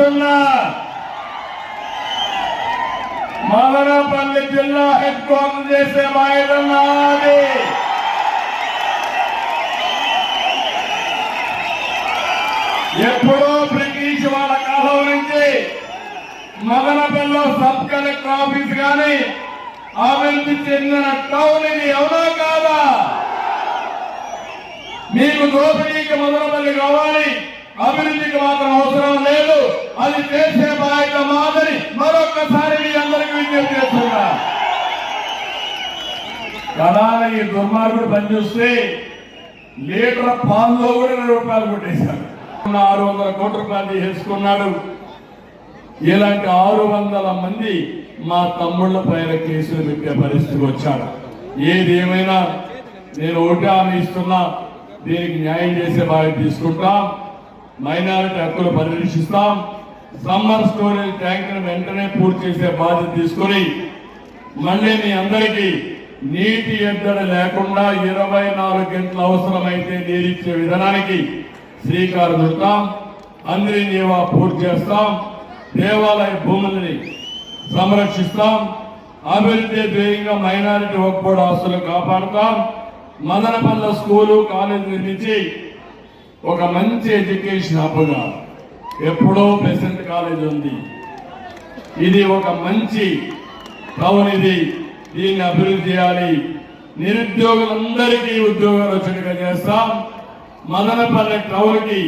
ఇస్తున్నా మదనపల్లి జిల్లా head quarter చేసే బాధ్యత నాది ఎప్పుడో బ్రిటిష్ వాళ్ళ కాలం నుంచి మదనపల్లిలో సబ్ కలెక్టర్ ఆఫీస్ కానీ అభివృద్ధి చెందిన టౌన్ ఇది ఎవరో కాదా? మీకు దోపిడీకి మదనపల్లి కావాలి. అభివృద్ధికి మాత్రం అవసరం లేదు. అది చేసే బాధ్యత మాదని మరొకసారి మీ అందరికీ విజ్ఞప్తి చేస్తున్నా. కళాల ఈ దుర్మార్గుడు పనిచేస్తే లీటర్ పాల్లో కూడా రెండు రూపాయలు కొట్టేశాడు. ఆరు వందల కోట్ల రూపాయలు చేసుకున్నాడు ఇలాంటి ఆరు వందల మంది మా తమ్ముళ్ళ పైన కేసులు పెట్టే పరిస్థితికి వచ్చాడు. ఏది ఏమైనా నేను ఒకటి హామీ ఇస్తున్నా దీనికి న్యాయం చేసే బాధ్యత తీసుకుంటాం. మైనారిటీ హక్కులు పరిరక్షిస్తాం. సమ్మర్ స్టోరేజ్ ట్యాంకును వెంటనే పూర్తి చేసే బాధ్యత తీసుకొని మళ్ళీ మీ అందరికీ నీటి ఎద్దడి లేకుండా ఇరవై నాలుగు గంటలు అవసరమైతే నీరిచ్చే విధానానికి శ్రీకారం చుడతాం. అందరి నీవా పూర్తి చేస్తాం. దేవాలయ భూములని సంరక్షిస్తాం. అభివృద్ధి ధ్యేయంగా మైనారిటీ ఒక్కడు ఆస్తులు కాపాడుతాం. మదనపల్ల స్కూలు కాలేజీ నిర్మించి ఒక మంచి ఎడ్యుకేషన్ హబ్గా ఎప్పుడో ప్రెసెంట్ కాలేజ్ ఉంది. ఇది ఒక మంచి టౌన్ ఇది దీన్ని అభివృద్ధి చేయాలి. నిరుద్యోగులందరికీ ఉద్యోగాలు వచ్చేట్టుగా చేస్తాం. మదనపల్లె టౌన్కి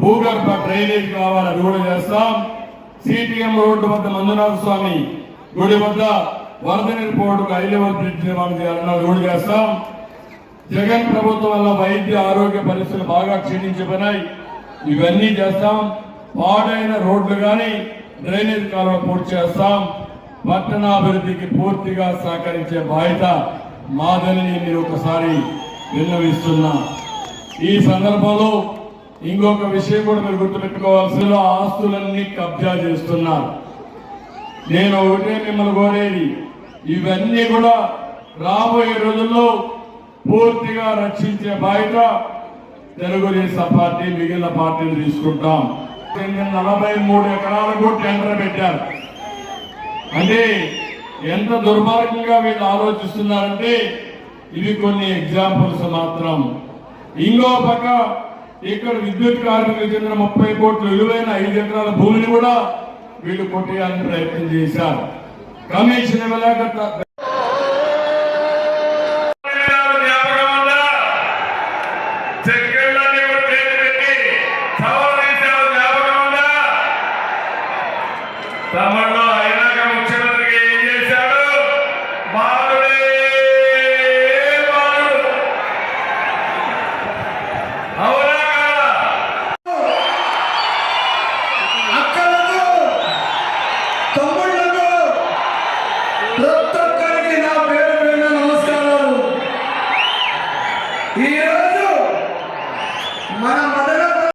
భూగర్భ డ్రైనేజ్ కావాలి అది కూడా చేస్తాం. సిటిఎం రోడ్డు వద్ద మంజునాథ స్వామి గుడి వద్ద వరద నిలిపోవడానికి హైలెవల్ బ్రిడ్జ్ నిర్మాణం చేయాలన్న చేస్తాం. జగన్ ప్రభుత్వం వల్ల వైద్య ఆరోగ్య పరిస్థితులు బాగా క్షీణించిపోయినాయి. ఇవన్నీ చేస్తాం. పాడైన రోడ్లు కానీ డ్రైనేజ్ కాలువ పూర్తి చేస్తాం. పట్టణాభివృద్ధికి పూర్తిగా సహకరించే బాధ్యత మాదని నేను ఒకసారి విన్నవిస్తున్నా. ఈ సందర్భంలో ఇంకొక విషయం కూడా మీరు గుర్తుపెట్టుకోవాల్సిన ఆస్తులన్నీ కబ్జా చేస్తున్నారు నేను ఒకటే మిమ్మల్ని కోరేది. ఇవన్నీ కూడా రాబోయే రోజుల్లో పూర్తిగా రక్షించే బాధ్యత తెలుగుదేశం పార్టీ మిగిలిన పార్టీలు తీసుకుంటాం. నలభై మూడు ఎకరాలకు టెండర్ పెట్టారు. అంటే ఎంత దుర్మార్గంగా వీళ్ళు ఆలోచిస్తున్నారంటే ఇవి కొన్ని ఎగ్జాంపుల్స్ మాత్రం. ఇంకో పక్క ఇక్కడ విద్యుత్ కార్మికులకు చెందిన ముప్పై కోట్ల విలువైన ఐదు ఎకరాల భూమిని కూడా వీళ్ళు కొట్టేయాలని ప్రయత్నం చేశారు. కమిషన్ ఇవ్వలేక త- Parang